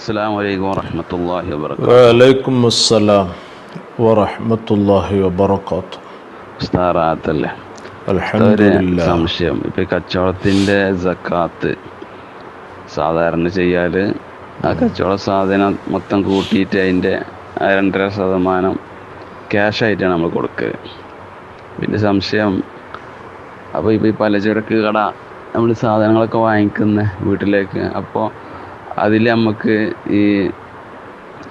അസ്സാം വലൈക്കും വറഹമത്തല്ലാഹി വാബർക്കാത്തു വലൈക്കും അസ്സലാം വറഹ്മത്തുള്ളാഹി വബറകാത്തു ഉസ്താറാത്തല്ലേ സംശയം. ഇപ്പൊ ഈ കച്ചവടത്തിന്റെ സക്കാത്ത് സാധാരണ ചെയ്യാൽ ആ കച്ചവട സാധനം മൊത്തം കൂട്ടിയിട്ട് അതിന്റെ ആ രണ്ടര ശതമാനം ക്യാഷ് ആയിട്ടാണ് നമ്മൾ കൊടുക്കുക പിന്നെ സംശയം അപ്പോൾ ഇപ്പോൾ ഈ പലചരക്ക് കട നമ്മൾ സാധനങ്ങളൊക്കെ വാങ്ങിക്കുന്ന വീട്ടിലേക്ക്. അപ്പോൾ അതിൽ നമുക്ക് ഈ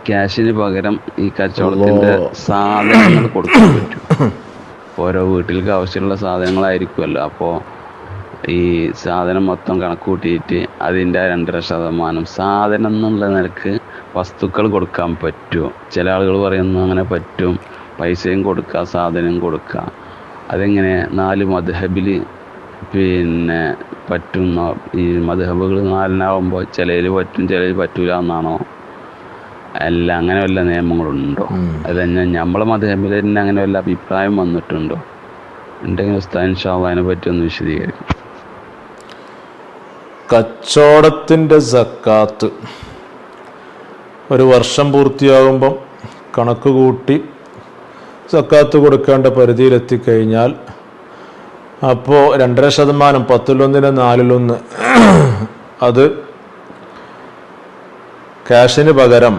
ക്യാഷിന് പകരം ഈ കച്ചവടത്തിന്റെ സാധനങ്ങൾ കൊടുക്കാൻ പറ്റും. ഓരോ വീട്ടിലേക്ക് ആവശ്യമുള്ള സാധനങ്ങളായിരിക്കുമല്ലോ. അപ്പോൾ ഈ സാധനം മൊത്തം കണക്ക് കൂട്ടിയിട്ട് അതിന്റെ രണ്ടര ശതമാനം സാധനം എന്നുള്ള നിലയ്ക്ക് വസ്തുക്കൾ കൊടുക്കാൻ പറ്റുമോ ചില ആളുകൾ പറയുന്നു അങ്ങനെ പറ്റും. പൈസയും കൊടുക്കാം സാധനം കൊടുക്കാം. അതെങ്ങനെ? നാല് മധബിൽ പിന്നെ പറ്റും ന്നോ- ഈ മധുഹബുകൾ നാലിനാവുമ്പോൾ ചിലയിൽ പറ്റും ചിലയിൽ പറ്റൂല എന്നാണോ? അല്ല അങ്ങനെ വല്ല നിയമങ്ങളുണ്ടോ? അതന്നെ നമ്മളെ മധുഹബിൽ തന്നെ അങ്ങനെ വല്ല അഭിപ്രായം വന്നിട്ടുണ്ടോ? ഉണ്ടെങ്കിൽ ഉസ്താൻ ഷാവ് അതിനെ പറ്റി ഒന്ന് വിശദീകരിക്കും. കച്ചവടത്തിന്റെ സക്കാത്ത്. ഒരു വർഷം പൂർത്തിയാകുമ്പം കണക്ക് കൂട്ടി സക്കാത്ത് കൊടുക്കേണ്ട പരിധിയിലെത്തിക്കഴിഞ്ഞാൽ അപ്പോൾ രണ്ടര ശതമാനം പത്തിലൊന്നിന് നാലിലൊന്ന്. അത് ക്യാഷിന് പകരം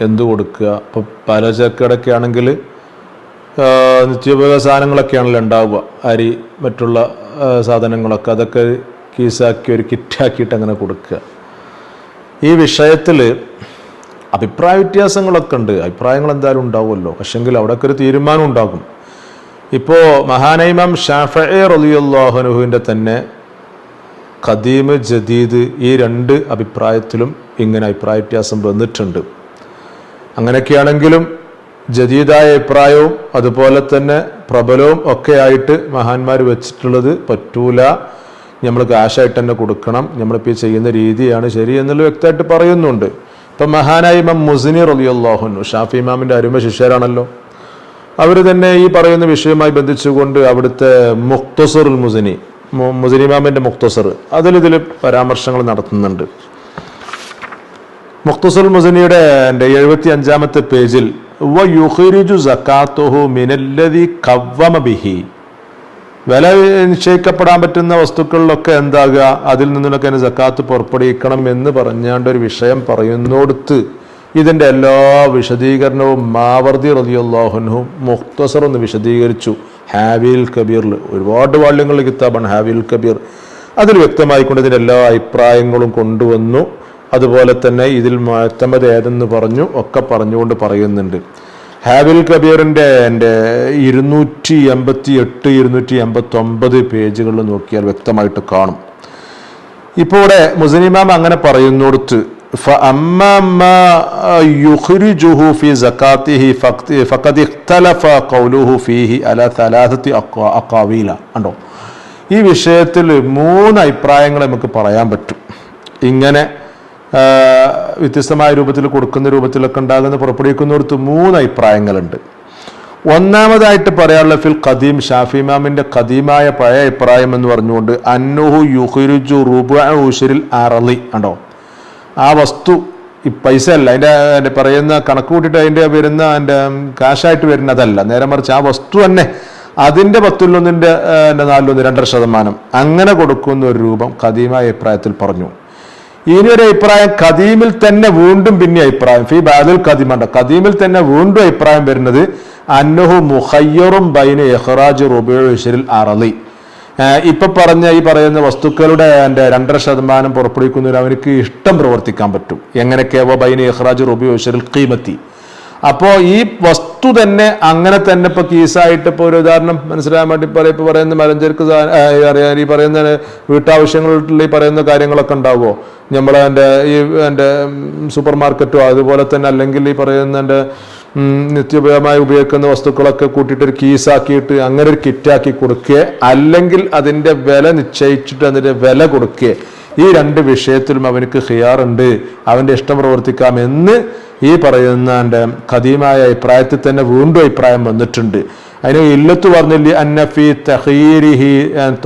എന്ത് കൊടുക്കുക? ഇപ്പോൾ പലചരക്കടയൊക്കെ ആണെങ്കിൽ നിത്യോപയോഗ സാധനങ്ങളൊക്കെയാണല്ലോ ഉണ്ടാവുക. അരി മറ്റുള്ള സാധനങ്ങളൊക്കെ. അതൊക്കെ കീസാക്കി ഒരു കിറ്റാക്കിയിട്ട് അങ്ങനെ കൊടുക്കുക. ഈ വിഷയത്തിൽ അഭിപ്രായ വ്യത്യാസങ്ങളൊക്കെ ഉണ്ട്. അഭിപ്രായങ്ങൾ എന്തായാലും ഉണ്ടാവുമല്ലോ. പക്ഷെങ്കിൽ അവിടെയൊക്കെ ഒരു തീരുമാനം ഉണ്ടാകും. ഇപ്പോൾ മഹാനൈമം ഷാഫെ റലിയുല്ലാഹുനുഹുവിന്റെ തന്നെ ഖദീം ജദീദ് ഈ രണ്ട് അഭിപ്രായത്തിലും ഇങ്ങനെ അഭിപ്രായ വ്യത്യാസം വന്നിട്ടുണ്ട്. അങ്ങനെയൊക്കെയാണെങ്കിലും ജദീദായ അഭിപ്രായവും അതുപോലെ തന്നെ പ്രബലവും ഒക്കെ ആയിട്ട് മഹാന്മാർ വെച്ചിട്ടുള്ളത് പറ്റൂല. നമ്മൾ കാശായിട്ട് തന്നെ കൊടുക്കണം. നമ്മളിപ്പോൾ ചെയ്യുന്ന രീതിയാണ് ശരി എന്നുള്ള വ്യക്തമായിട്ട് പറയുന്നുണ്ട്. ഇപ്പം മഹാനായ ഇമാം മുസിനി റലിയല്ലാഹുനു ഷാഫി ഇമാമിന്റെ അരുമ ശിഷ്യരാണല്ലോ. അവർ തന്നെ ഈ പറയുന്ന വിഷയവുമായി ബന്ധിച്ചുകൊണ്ട് അവിടുത്തെ മുക്തസറുൽ മുസിനി മു- മുസിനി ഇമാമിന്റെ മുക്തസർ അതിലിതിൽ പരാമർശങ്ങൾ നടത്തുന്നുണ്ട്. മുക്തസുൽ മുസനിയുടെ എന്റെ എഴുപത്തി അഞ്ചാമത്തെ പേജിൽ വ സക്കാത്തുഹു ബിഹി. വില നിശ്ചയിക്കപ്പെടാൻ പറ്റുന്ന വസ്തുക്കളിലൊക്കെ എന്താകുക? അതിൽ നിന്നൊക്കെ അതിന് സക്കാത്ത് പുറപ്പെടുവിക്കണം എന്ന് പറഞ്ഞാണ്ട് ഒരു വിഷയം പറയുന്നോടുത്ത് ഇതിന്റെ എല്ലാ വിശദീകരണവും മാവർദി റതിയുള്ളാഹുനു മുഖ്തസർ ഒന്ന് വിശദീകരിച്ചു. ഹാവിൽ കബീറിൽ ഒരുപാട് വാള്യങ്ങളുടെ കിതാബാണ് ഹാവിൽ കബീർ. അതിൽ വ്യക്തമായിക്കൊണ്ട് ഇതിന്റെ എല്ലാ അഭിപ്രായങ്ങളും കൊണ്ടുവന്നു. അതുപോലെ തന്നെ ഇതിൽ മാറ്റമത് ഏതെന്ന് പറഞ്ഞു ഒക്കെ പറഞ്ഞുകൊണ്ട് പറയുന്നുണ്ട്. ഹാവിൽ കബീറിന്റെ എന്റെ ഇരുന്നൂറ്റി എൺപത്തി എട്ട് ഇരുന്നൂറ്റി എൺപത്തി ഒമ്പത് പേജുകളിൽ നോക്കിയാൽ വ്യക്തമായിട്ട് കാണും. ഇപ്പോൾ ഇവിടെ മുസ്ലിമാം അങ്ങനെ പറയുന്നിടത്ത് ഉണ്ടോ ഈ വിഷയത്തിൽ മൂന്ന് അഭിപ്രായങ്ങൾ നമുക്ക് പറയാൻ പറ്റും. ഇങ്ങനെ വ്യത്യസ്തമായ രൂപത്തിൽ കൊടുക്കുന്ന രൂപത്തിലൊക്കെ ഉണ്ടാകുന്ന പുറപ്പെടുവിക്കുന്നവർക്ക് മൂന്ന് അഭിപ്രായങ്ങളുണ്ട്. ഒന്നാമതായിട്ട് പറയാനുള്ള ഫിൽ ഖദീം ഷാഫി മാമിന്റെ ഖദീമായ പഴയ അഭിപ്രായം എന്ന് പറഞ്ഞുകൊണ്ട് അന്നുഹു യുഹുരുജു റുബുൽ അറളി. ഉണ്ടോ ആ വസ്തു ഈ പൈസ അല്ല അതിന്റെ പറയുന്ന കണക്ക് കൂട്ടിയിട്ട് അതിന്റെ വരുന്ന അതിന്റെ കാശായിട്ട് വരുന്നതല്ല. നേരെ മറിച്ച് ആ വസ്തു തന്നെ അതിന്റെ പത്തിലൊന്നിന്റെ നാലിലൊന്ന് രണ്ടര ശതമാനം. അങ്ങനെ കൊടുക്കുന്ന ഒരു രൂപം കദീമായ അഭിപ്രായത്തിൽ പറഞ്ഞു. ഇനി ഒരു അഭിപ്രായം കദീമിൽ തന്നെ വീണ്ടും പിന്നെ അഭിപ്രായം. ഫി ബാദുൽ ഖദീമുണ്ട് കദീമിൽ തന്നെ വീണ്ടും അഭിപ്രായം വരുന്നത് അന്നഹു മുഹയ്യറും ബൈന എഹ്റാജ് റുബിഷിൽ അറളി. ഇപ്പൊ പറഞ്ഞ ഈ പറയുന്ന വസ്തുക്കളുടെ എന്റെ രണ്ടര ശതമാനം പുറപ്പെടുവിക്കുന്നതിന് അവർക്ക് ഇഷ്ടം പ്രവർത്തിക്കാൻ പറ്റും. എങ്ങനെയൊക്കെയാവോ ബൈന എഹ്റാജ് റുബി കീമത്തി അപ്പോൾ ഈ വസ്തു തന്നെ അങ്ങനെ തന്നെ ഇപ്പൊ കീസായിട്ട് ഇപ്പോൾ ഒരു ഉദാഹരണം മനസ്സിലാകാൻ വേണ്ടി പറയും ഇപ്പൊ പറയുന്ന മലഞ്ചരക്ക് അറിയാൻ ഈ പറയുന്ന വീട്ടാവശ്യങ്ങളിൽ പറയുന്ന കാര്യങ്ങളൊക്കെ ഉണ്ടാവുമോ? നമ്മളെ എന്റെ ഈ എന്റെ സൂപ്പർ മാർക്കറ്റോ അതുപോലെ തന്നെ അല്ലെങ്കിൽ ഈ പറയുന്ന എന്റെ നിത്യോപയോഗമായി ഉപയോഗിക്കുന്ന വസ്തുക്കളൊക്കെ കൂട്ടിയിട്ട് ഒരു കീസാക്കിയിട്ട് അങ്ങനെ ഒരു കിറ്റാക്കി കൊടുക്കുക അല്ലെങ്കിൽ അതിന്റെ വില നിശ്ചയിച്ചിട്ട് അതിന്റെ വില കൊടുക്കുക ഈ രണ്ട് വിഷയത്തിലും അവനക്ക് ഹിയാറുണ്ട്. അവന്റെ ഇഷ്ടം പ്രവർത്തിക്കാം എന്ന് ഈ പറയുന്ന ഖദീമായ അഭിപ്രായത്തിൽ തന്നെ വീണ്ടും അഭിപ്രായം വന്നിട്ടുണ്ട്. അതിന് ഇല്ലത്ത് പറഞ്ഞില്ലേ അന്നഫി തഹീരിഹി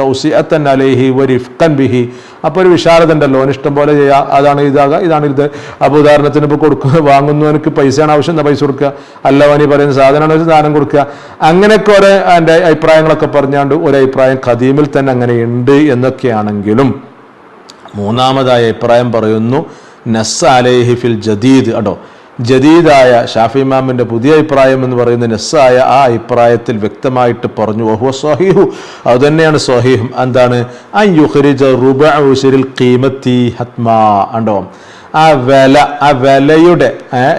തൗസിഅത്തൻ അലേഹി വരിഫ്കൻ ബിഹി. അപ്പോൾ ഒരു വിശാലത ഉണ്ടല്ലോ ഇഷ്ടം പോലെ ചെയ്യാം. അതാണ് ഇതാകാം ഇതാണ് ഇത്. അപ്പോൾ ഉദാഹരണത്തിന് ഇപ്പോൾ കൊടുക്കുക വാങ്ങുന്നവനക്ക് പൈസയാണ് ആവശ്യം എന്താ പൈസ കൊടുക്കുക അല്ല അവനി പറയുന്ന സാധനമാണ് സാധനം കൊടുക്കുക അങ്ങനെയൊക്കെ ഓരോ എന്റെ അഭിപ്രായങ്ങളൊക്കെ പറഞ്ഞാണ്ട് ഒരു അഭിപ്രായം ഖദീമിൽ തന്നെ അങ്ങനെ ഉണ്ട് എന്നൊക്കെയാണെങ്കിലും മൂന്നാമതായ അഭിപ്രായം പറയുന്നു നസ് അലൈഹി ഫിൽ ജദീദ് കേട്ടോ. ജദീദായ ഷാഫി ഇമാമിന്റെ പുതിയ അഭിപ്രായം എന്ന് പറയുന്ന നസ്സായ ആ അഭിപ്രായത്തിൽ വ്യക്തമായിട്ട് പറഞ്ഞു ഓഹോ സ്വഹീഹു. അത് തന്നെയാണ് സ്വഹീഹും. എന്താണ്? റുബ കീമത്തി ഹത്മാ. ഉണ്ടോ ആ വില ആ വിലയുടെ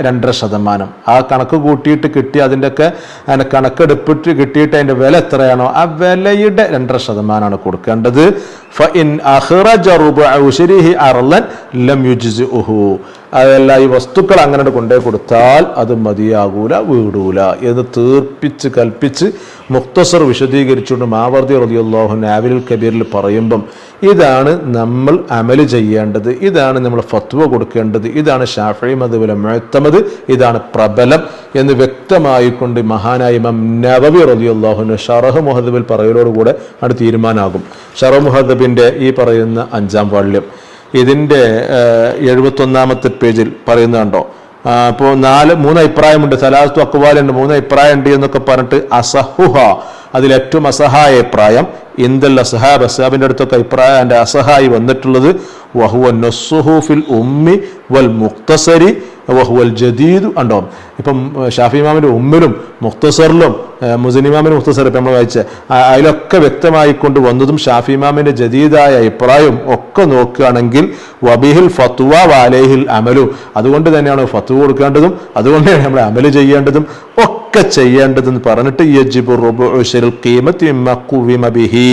രണ്ടര ശതമാനം. ആ കണക്ക് കൂട്ടിയിട്ട് കിട്ടി അതിന്റെയൊക്കെ അതിന്റെ കണക്കെടുപ്പിട്ട് കിട്ടിയിട്ട് അതിന്റെ വില എത്രയാണോ ആ വിലയുടെ രണ്ടര ശതമാനമാണ് കൊടുക്കേണ്ടത്. അതല്ല ഈ വസ്തുക്കൾ അങ്ങനെ കൊണ്ടേ കൊടുത്താൽ അത് മതിയാകൂല വീടൂല. എന്ന് തീർപ്പിച്ച് കൽപ്പിച്ച് മുക്തസർ വിശദീകരിച്ചുകൊണ്ട് മാവർദി റളിയല്ലാഹു നാവിൽ കബീറിൽ പറയുമ്പം ഇതാണ് നമ്മൾ അമൽ ചെയ്യേണ്ടത് ഇതാണ് നമ്മൾ ഫത്വ കൊടുക്കേണ്ടത് ഇതാണ് ഷാഫി അതുപോലെ മേത്തമത് ഇതാണ് പ്രബലം എന്ന് വ്യക്തമായിക്കൊണ്ട് മഹാനായ ഇമാം നവവി റളിയല്ലാഹുവിന് ഷറഹ് മുഹദബിൽ പറയലോടുകൂടെ അത് തീരുമാനമാകും ഷറഹ് മുഹദബിന്റെ ഈ പറയുന്ന അഞ്ചാം വാള്യം. ഇതിന്റെ എഴുപത്തൊന്നാമത്തെ പേജിൽ പറയുന്നുണ്ടോ അപ്പോൾ നാല് മൂന്ന് അഭിപ്രായമുണ്ട് സലാസ്തു അക്വാലുണ്ട് മൂന്ന് അഭിപ്രായം ഉണ്ട് എന്നൊക്കെ പറഞ്ഞിട്ട് അസഹുഹ. അതിൽ ഏറ്റവും അസഹായ അഭിപ്രായം ഇന്ദൽ അസഹാബ്. ബസാബിന്റെ അടുത്തൊക്കെ അഭിപ്രായം എന്റെ അസഹായി വന്നിട്ടുള്ളത് വഹുവ ഉമ്മി വൽ മുക്തസരി വഹുവൽ ജദീദ് ഇപ്പം ഷാഫി ഇമാമിന്റെ ഉമ്മിലും മുഖ്തസറിലും ഏഹ്, മുഖ്തസർ ഇപ്പം നമ്മൾ വായിച്ച അതിലൊക്കെ വ്യക്തമായി കൊണ്ട് വന്നതും ഷാഫി ഇമാമിന്റെ ജദീദായ അഭിപ്രായം ഒക്കെ നോക്കുകയാണെങ്കിൽ വബിഹിൽ ഫത്വ വാലേഹിൽ അമലു. അതുകൊണ്ട് തന്നെയാണ് ഫത്വ കൊടുക്കേണ്ടതും അതുകൊണ്ട് തന്നെയാണ് നമ്മൾ അമൽ ചെയ്യേണ്ടതും ഒക്കെ ചെയ്യേണ്ടതെന്ന് പറഞ്ഞിട്ട് യജിബു റുബുഉ ശരിൽ ഖീമത്തി മിമ്മ ബിഹി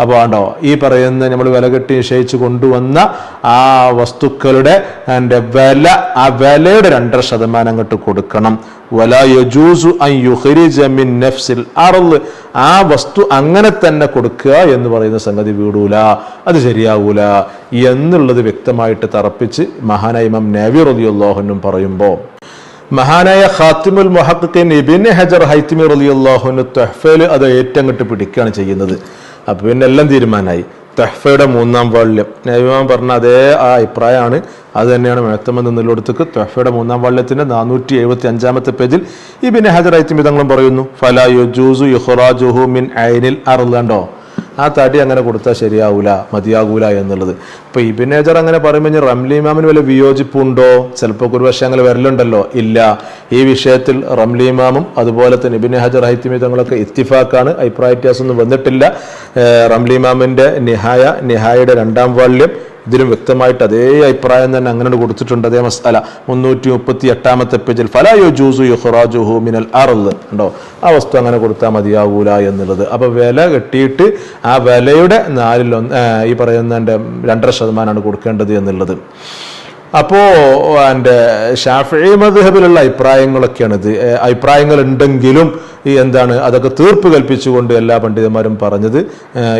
അപ്പോൾ ആണ്ടോ ഈ പറയുന്ന നമ്മൾ വില കെട്ടി നിശ്ചയിച്ച് കൊണ്ടുവന്ന ആ വസ്തുക്കളുടെ എന്റെ വില ആ വിലയുടെ രണ്ടര ശതമാനം അങ്ങോട്ട് കൊടുക്കണം. വല യജൂസു മിൻ നഫ്സിൽ അർൾ ആ വസ്തു അങ്ങനെ തന്നെ കൊടുക്കുക എന്ന് പറയുന്ന സംഗതി വീടൂല. അത് ശരിയാവൂല. എന്നുള്ളത് വ്യക്തമായിട്ട് തറപ്പിച്ച് മഹാനായ ഇമാം നബി പറയുമ്പോൾ മഹാനായ ഖാത്തിമുൽ മൊഹക്കിൻ ഇബിൻ ഹജർ ഹൈത്തിമി തെഹ്ഫയിൽ അത് ഏറ്റങ്ങട്ട് പിടിക്കുകയാണ് ചെയ്യുന്നത്. അപ്പൊ പിന്നെ എല്ലാം തീരുമാനമായി. തെഹ്ഫയുടെ മൂന്നാം വാള്യം. നബിമാൻ പറഞ്ഞ അതേ ആ അഭിപ്രായമാണ്. അത് തന്നെയാണ് മേത്തമെന്ന് നിലയിടത്തേക്ക് തെഹ്ഫയുടെ മൂന്നാം വാള്യത്തിന്റെ നാനൂറ്റി എഴുപത്തി അഞ്ചാമത്തെ പേജിൽ ഇബിൻ ഹജർ ഹൈത്തിമി തങ്ങളും പറയുന്നു ഫലാ യുജൂസു യുഹ്റാജുഹു മിൻ ഐനിൽ അർലണ്ടോ ആ തടി അങ്ങനെ കൊടുത്താൽ ശരിയാവൂല മതിയാകൂല എന്നുള്ളത്. ഇപ്പൊ ഇബിൻ ഹജർ അങ്ങനെ പറയുമ്പോൾ ഞാൻ റംലി ഇമാമിന് വല്ല വിയോജിപ്പുണ്ടോ? ചിലപ്പോൾ ഒരുപക്ഷെ അങ്ങനെ വരലുണ്ടല്ലോ? ഇല്ല. ഈ വിഷയത്തിൽ റംലി ഇമാമും അതുപോലെ തന്നെ ഇബിൻ ഹജർ ഹൈത്തിമി തങ്ങളൊക്കെ ഇത്തിഫാക്കാണ്. അഭിപ്രായ വ്യത്യാസമൊന്നും വന്നിട്ടില്ല. റംലി ഇമാമിന്റെ നിഹായ നിഹായയുടെ രണ്ടാം വാള്യം ഇതിലും വ്യക്തമായിട്ട് അതേ അഭിപ്രായം തന്നെ അങ്ങനെ കൊടുത്തിട്ടുണ്ട്. അതേ മസാല. മുന്നൂറ്റി മുപ്പത്തി എട്ടാമത്തെ പേജിൽ ഫലായോ ജൂസു യുഹ്റാജുഹു മിനൽ അറുത് ഉണ്ടോ ആ വസ്തു അങ്ങനെ കൊടുത്താൽ മതിയാവൂല എന്നുള്ളത്. അപ്പോൾ വില കെട്ടിയിട്ട് ആ വിലയുടെ നാലിലൊന്ന് ഒന്ന് ഈ പറയുന്ന രണ്ടര ശതമാനമാണ് കൊടുക്കേണ്ടത് എന്നുള്ളത്. അപ്പോ എന്റെ ഷാഫി മധുഹബിലുള്ള അഭിപ്രായങ്ങളൊക്കെയാണ് ഇത് അഭിപ്രായങ്ങൾ ഉണ്ടെങ്കിലും ഈ എന്താണ് അതൊക്കെ തീർപ്പ് കൽപ്പിച്ചുകൊണ്ട് എല്ലാ പണ്ഡിതന്മാരും പറഞ്ഞത്.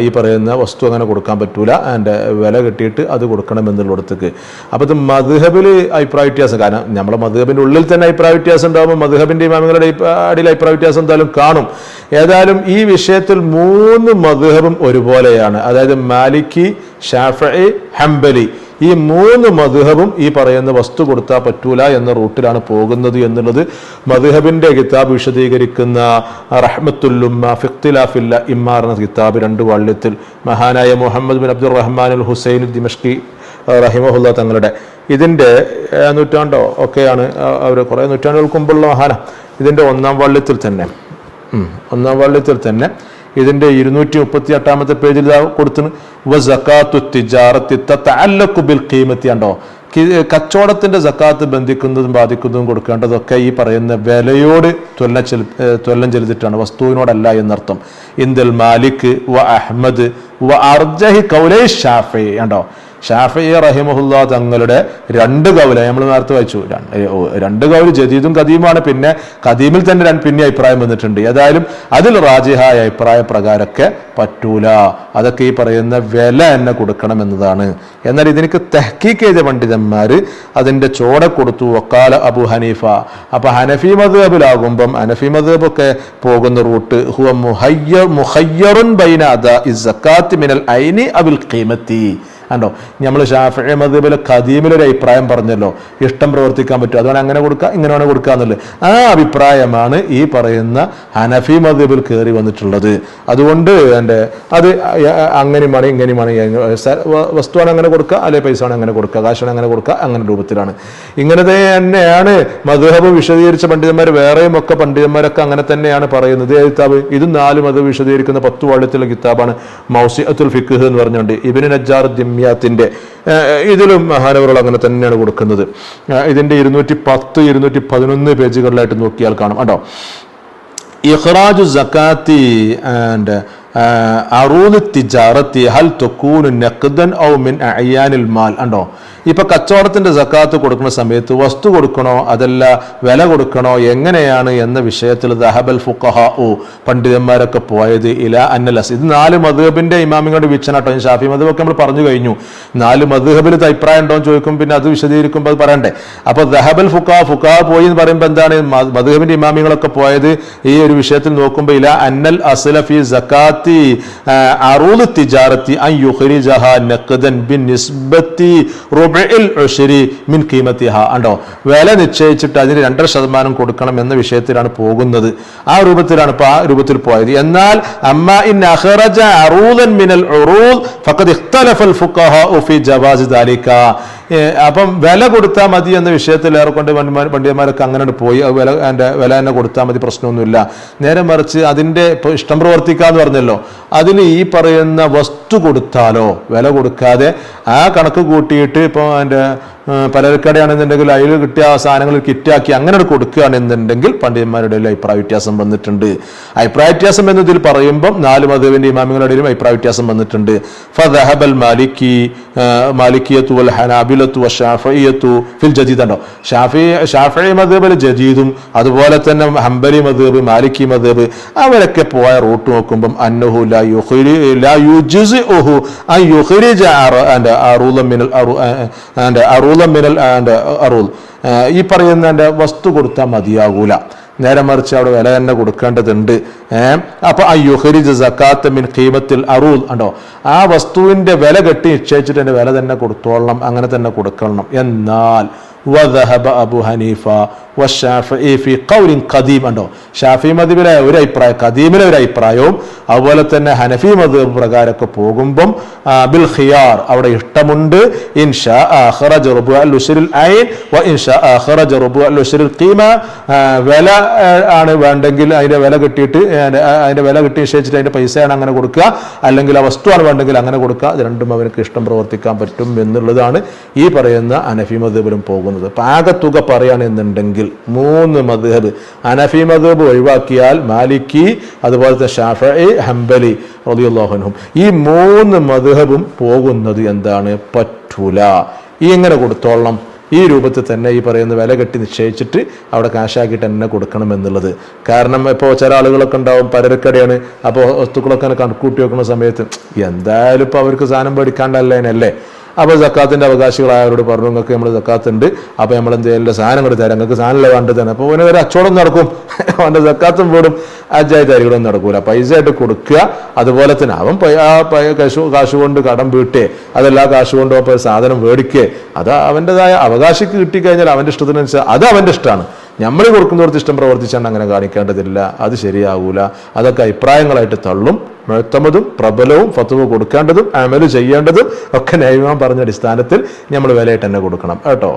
ഈ പറയുന്ന വസ്തു അങ്ങനെ കൊടുക്കാൻ പറ്റൂല. എന്റെ വില കിട്ടിയിട്ട് അത് കൊടുക്കണം എന്നുള്ളിടത്തേക്ക്. അപ്പോൾ ഇത് മധുഹബിൽ അഭിപ്രായ വ്യത്യാസം. കാരണം നമ്മളെ മധുഹബിന്റെ ഉള്ളിൽ തന്നെ അഭിപ്രായ വ്യത്യാസം ഉണ്ടാകുമ്പോൾ മധുഹബിന്റെ ഇമാമുകളുടെ അടിയിൽ അഭിപ്രായ വ്യത്യാസം എന്തായാലും കാണും. ഏതായാലും ഈ വിഷയത്തിൽ മൂന്ന് മധുഹബും ഒരുപോലെയാണ്. അതായത് മാലിക്കി ഷാഫി ഹംബലി. ഈ മൂന്ന് മധുഹബും ഈ പറയുന്ന വസ്തു കൊടുത്താൽ പറ്റൂല എന്ന റൂട്ടിലാണ് പോകുന്നത് എന്നുള്ളത് മധുഹബിന്റെ കിതാബ് വിശദീകരിക്കുന്ന റഹ്മത്തുല്ലുമ്മ ഫിഖ്തിലാഫില്ല ഇമ്മാർ എന്ന കിതാബ് രണ്ട് വള്ളിത്തിൽ മഹാനായ Muhammad bin Abdul Rahman al Hussain Dimashqi റഹിമഹുല്ല തങ്ങളുടെ. ഇതിന്റെ നൂറ്റാണ്ടോ ഒക്കെയാണ് അവർ കുറേ നൂറ്റാണ്ടുകൾക്ക് മുമ്പുള്ള മഹാന. ഇതിന്റെ ഒന്നാം വള്ളിത്തിൽ തന്നെ. ഒന്നാം വള്ളിത്തിൽ തന്നെ ഇതിന്റെ ഇരുന്നൂറ്റി മുപ്പത്തി എട്ടാമത്തെ പേജിൽ കൊടുത്തിന് കച്ചവടത്തിന്റെ സക്കാത്ത് ബന്ധിക്കുന്നതും ബാധിക്കുന്നതും കൊടുക്കേണ്ടതൊക്കെ ഈ പറയുന്ന വിലയോട് തൊല്ല ത്വല്ലം ചെലുത്തിട്ടാണ്. വസ്തുവിനോടല്ല എന്നർത്ഥം. ഇന്ദൽ മാലിക് വ അഹമ്മദ് വ അർജഹി കൗലൈ ഷാഫി ഉണ്ടോ ഷാഫി റഹിമഹുല്ല തങ്ങളുടെ രണ്ട് കൗല നമ്മൾ നേരത്തെ വായിച്ചു രണ്ട് കൗൽ ജദീദും കദീമാണ് പിന്നെ കദീമിൽ തന്നെ രണ്ട് പിന്നെ അഭിപ്രായം വന്നിട്ടുണ്ട്. ഏതായാലും അതിൽ റാജിഹായ അഭിപ്രായ പ്രകാരമൊക്കെ പറ്റൂല. അതൊക്കെ ഈ പറയുന്ന വില തന്നെ കൊടുക്കണം എന്നതാണ്. എന്നാൽ ഇതിനക്ക് തെഹ്ക്കീക്ക് ചെയ്ത പണ്ഡിതന്മാർ അതിന്റെ ചോട കൊടുത്തു വക്കാല അബു ഹനീഫ. അപ്പൊ ഹനഫി മദ്ഹബിലാകുമ്പം ഹനഫി മദ്ഹബൊക്കെ പോകുന്ന റൂട്ട് ഹുവ മുഹയ്യ മുഹയ്യറുൻ ബൈന അദാ ഇസ് മിനൽ ഐനി അബിൽ ഖീമത്തി. കണ്ടോ? നമ്മൾ ഷാഫി മദബിലെ ഖദീമിലൊരു അഭിപ്രായം പറഞ്ഞല്ലോ. ഇഷ്ടം പ്രവർത്തിക്കാൻ പറ്റും. അതുകൊണ്ട് അങ്ങനെ കൊടുക്കുക ഇങ്ങനെ വേണം കൊടുക്കുക എന്നുള്ളത്. ആ അഭിപ്രായമാണ് ഈ പറയുന്ന ഹനഫി മതിബിൽ കയറി വന്നിട്ടുള്ളത്. അതുകൊണ്ട് എന്റെ അത് അങ്ങനെയുമാണ് ഇങ്ങനെയുമാണ് വസ്തുവാണ് അങ്ങനെ കൊടുക്കുക അല്ലെ പൈസ ആണ് അങ്ങനെ കൊടുക്കുക കാശാണ് അങ്ങനെ കൊടുക്കുക അങ്ങനെ രൂപത്തിലാണ്. ഇങ്ങനെ തന്നെയാണ് മധുഹബ് വിശദീകരിച്ച പണ്ഡിതന്മാർ വേറെയും ഒക്കെ പണ്ഡിതന്മാരൊക്കെ അങ്ങനെ തന്നെയാണ് പറയുന്നത്. കിതാബ്? ഇത് നാല് മധു വിശദീകരിക്കുന്ന പത്ത് വാള്യത്തിലുള്ള കിതാബാണ് മൗസി അത്തുൽ ഫിഖ് എന്ന് പറഞ്ഞുകൊണ്ട്. ഇബിന് നജാർ ദിമ്യാത്തിന്റെ ഏഹ്, ഇതിലും മഹാനവറുകൾ അങ്ങനെ തന്നെയാണ് കൊടുക്കുന്നത്. ഇതിന്റെ ഇരുന്നൂറ്റി പത്ത് ഇരുന്നൂറ്റി പതിനൊന്ന് പേജുകളിലായിട്ട് നോക്കിയാൽ കാണും. കേട്ടോ ഇഖ്റാജു സക്കാത്തി ആൻഡ് അറൂദ് തിജാറത്തി ഹൽ തൊക്കൂനു നഖ്ദൻ ഔ മിൻ അയ്യാനിൽ മാൽ. ഉണ്ടോ ഇപ്പൊ കച്ചവടത്തിന്റെ സക്കാത്ത് കൊടുക്കുന്ന സമയത്ത് വസ്തു കൊടുക്കണോ അതല്ല വില കൊടുക്കണോ എങ്ങനെയാണ് എന്ന വിഷയത്തിൽ ദഹബൽ ഫുഖഹ പണ്ഡിതന്മാരൊക്കെ പോയത് ഇല അന്നലസ്. ഇത് നാല് മധുഹബിന്റെ ഇമാമിങ്ങളുടെ വീക്ഷണട്ടോ. ഷാഫി മധുബൊക്കെ നമ്മൾ പറഞ്ഞു കഴിഞ്ഞു. നാല് മധുഹബിൽ അഭിപ്രായം ഉണ്ടോ എന്ന് ചോദിക്കും പിന്നെ അത് വിശദീകരിക്കുമ്പോൾ അത് പറയണ്ടേ. അപ്പൊ ദഹബൽ ഫുഖ ഫുഖ പോയി എന്ന് പറയുമ്പോൾ എന്താണ് മധുഹബിന്റെ ഇമാമികളൊക്കെ പോയത്? ഈ ഒരു വിഷയത്തിൽ നോക്കുമ്പോൾ ഇല അന്നൽ അസലഫി സക്കാത്തി അറൂൽ തിജാറത്തി അൻ യുഹരി ജഹ നഖദൻ ബിൻ നിസ്ബത്തി റുബഇൽ ഉശ്രി മിൻ ഉണ്ടോ വില നിശ്ചയിച്ചിട്ട് അതിന് രണ്ടര ശതമാനം കൊടുക്കണം എന്ന വിഷയത്തിലാണ് പോകുന്നത്. ആ രൂപത്തിലാണ് ഇപ്പൊ ആ രൂപത്തിൽ പോയത്. എന്നാൽ ഇൻ മിനൽ ഫഖദ് ജവാസ് ദാലിക. അപ്പം വില കൊടുത്താൽ മതി എന്ന വിഷയത്തിൽ ഏറെക്കൊണ്ട് പണ്ഡിതന്മാരൊക്കെ അങ്ങനെ പോയി. വില എന്റെ വില തന്നെ കൊടുത്താൽ മതി പ്രശ്നമൊന്നുമില്ല. നേരെ മറിച്ച് അതിന്റെ ഇപ്പോൾ ഇഷ്ടം പ്രവർത്തിക്കാന്ന് പറഞ്ഞല്ലോ. അതിന് ഈ പറയുന്ന വസ്തു കൊടുത്താലോ? വില കൊടുക്കാതെ ആ കണക്ക് കൂട്ടിയിട്ട് ഇപ്പോൾ എന്റെ പലചരക്കടയാണെന്നുണ്ടെങ്കിൽ അതിൽ കിട്ടിയ സാധനങ്ങൾ കിറ്റാക്കി അങ്ങനെ കൊടുക്കുകയാണെന്നുണ്ടെങ്കിൽ പണ്ഡിതന്മാരുടെ അഭിപ്രായ വ്യത്യാസം വന്നിട്ടുണ്ട്. അഭിപ്രായ വ്യത്യാസം എന്നതിൽ പറയുമ്പം നാല് മധുവിന്റെ ഇമാമികളുടെ അഭിപ്രായ വ്യത്യാസം വന്നിട്ടുണ്ട്. ഫദഹബൽ മാലിക്കി ആ, മാലിക്കിയത്തു വൽ ഹനാബിലത്തു ഷാഫിയത്തു ഫിൽ ജദീദ് ഉണ്ടോ? ഷാഫി ഷാഫി മധുബിൽ ജദീദും അതുപോലെ തന്നെ ഹംബലി മദേബ് മാലിക്കി മദേബ് അവരൊക്കെ പോയ റൂട്ട് നോക്കുമ്പം അന്നഹു ലാ യുഖ്രി ലാ യുജ്സിഉഹു അൻ യുഖ്രിജ ആൻഡ് അറൂല മിനൽ അറു- ആൻഡ് മിനൽ ആൻഡ് അറൂൽ. ഈ പറയുന്ന വസ്തു കൊടുത്താൽ മതിയാകൂല. നേരെ മറിച്ച് അവിടെ വില തന്നെ കൊടുക്കേണ്ടതുണ്ട്. ഏഹ് അപ്പൊ ആ യുഹരിജ് മിൻ ഖീമത്തിൽ അറൂൽ ഉണ്ടോ ആ വസ്തുവിന്റെ വില കെട്ടി നിശ്ചയിച്ചിട്ട് എന്റെ വില തന്നെ കൊടുത്തോളണം അങ്ങനെ തന്നെ കൊടുക്കണം. എന്നാൽ വധഹബ അബു ഹനീഫ വഷാഫി കൗലിൻ കദീം ഉണ്ടോ? ഷാഫി മദീബിലെ ഒരു അഭിപ്രായം കദീമിലെ ഒരു അഭിപ്രായവും അതുപോലെ തന്നെ ഹനഫി മദീബ് പ്രകാരമൊക്കെ പോകുമ്പം ബിൽ ഖിയാർ അവിടെ ഇഷ്ടമുണ്ട്. ഇൻഷാ അൽ ഐൻ വ ഇൻഷാ ഖറജ അൽ ഉഷരിൽ വില ആണ് വേണ്ടെങ്കിൽ അതിന്റെ വില കിട്ടിയിട്ട് അതിന്റെ വില കിട്ടി നിശ്ചയിച്ചിട്ട് അതിന്റെ പൈസയാണ് അങ്ങനെ കൊടുക്കുക. അല്ലെങ്കിൽ ആ വസ്തുവാണ് വേണ്ടെങ്കിൽ അങ്ങനെ കൊടുക്കുക. അത് രണ്ടും അവർക്ക് ഇഷ്ടം പ്രവർത്തിക്കാൻ പറ്റും എന്നുള്ളതാണ് ഈ പറയുന്ന അനഫി മദീബിലും പോകുന്നത്. അപ്പൊ പാകത്തുക തുക പറയുകയാണെന്നുണ്ടെങ്കിൽ മൂന്ന് മദ്ഹബ്. അനഫി മദ്ഹബ് ഒഴിവാക്കിയാൽ മാലിക്കി അതുപോലെ തന്നെ ഷാഫി ഹംബലി റളിയല്ലാഹുഅൻഹും ഈ മൂന്ന് മദ്ഹബും പോകുന്നത് എന്താണ്? പറ്റൂല. ഈ എങ്ങനെ കൊടുത്തോളണം? ഈ രൂപത്തിൽ തന്നെ ഈ പറയുന്ന വില കെട്ടി നിശ്ചയിച്ചിട്ട് അവിടെ കാശാക്കിയിട്ട് തന്നെ കൊടുക്കണം എന്നുള്ളത്. കാരണം ഇപ്പോൾ ചില ആളുകളൊക്കെ ഉണ്ടാവും പരരക്കടയാണ്. അപ്പോൾ വസ്തുക്കളൊക്കെ കണക്കൂട്ടി വെക്കുന്ന സമയത്ത് എന്തായാലും ഇപ്പോൾ അവർക്ക് സാധനം പേടിക്കാണ്ടല്ലേനല്ലേ അപ്പോൾ സക്കാത്തിന്റെ അവകാശികളായവരോട് പറഞ്ഞു നിങ്ങൾക്ക് നമ്മൾ സക്കാത്തുണ്ട്. അപ്പോൾ നമ്മൾ എന്തെങ്കിലും സാധനം കൂടി തരാം. നിങ്ങൾക്ക് സാധനമല്ല വേണ്ടത് തന്നെ അപ്പോൾ അവന് ഒരു അച്ചോടം നടക്കും. അവന്റെ സക്കാത്തും പോടും അജായി തരികളൊന്നും നടക്കൂല. പൈസ ആയിട്ട് കൊടുക്കുക. അതുപോലെ തന്നെ അവൻ കാശ് കാശ് കൊണ്ട് കടം വീട്ടേ. അതല്ല കാശ് കൊണ്ട് അപ്പോൾ സാധനം മേടിക്കേ. അത് അവന്റെതായ അവകാശിക്ക് കിട്ടിക്കഴിഞ്ഞാൽ അവന്റെ ഇഷ്ടത്തിനനുസരിച്ച് അത് അവന്റെ ഇഷ്ടമാണ് നമ്മൾ കൊടുക്കുന്നവർക്ക് ഇഷ്ടം പ്രവർത്തിച്ചാണ് അങ്ങനെ കാണിക്കേണ്ടതില്ല. അത് ശരിയാകൂല അതൊക്കെ അഭിപ്രായങ്ങളായിട്ട് തള്ളും. മുഴത്തമതും പ്രബലവും ഫത്തുവ കൊടുക്കേണ്ടതും അമൽ ചെയ്യേണ്ടതും ഒക്കെ നൈവാൻ പറഞ്ഞ അടിസ്ഥാനത്തിൽ നമ്മൾ വിലയായിട്ട് തന്നെ കൊടുക്കണം. കേട്ടോ?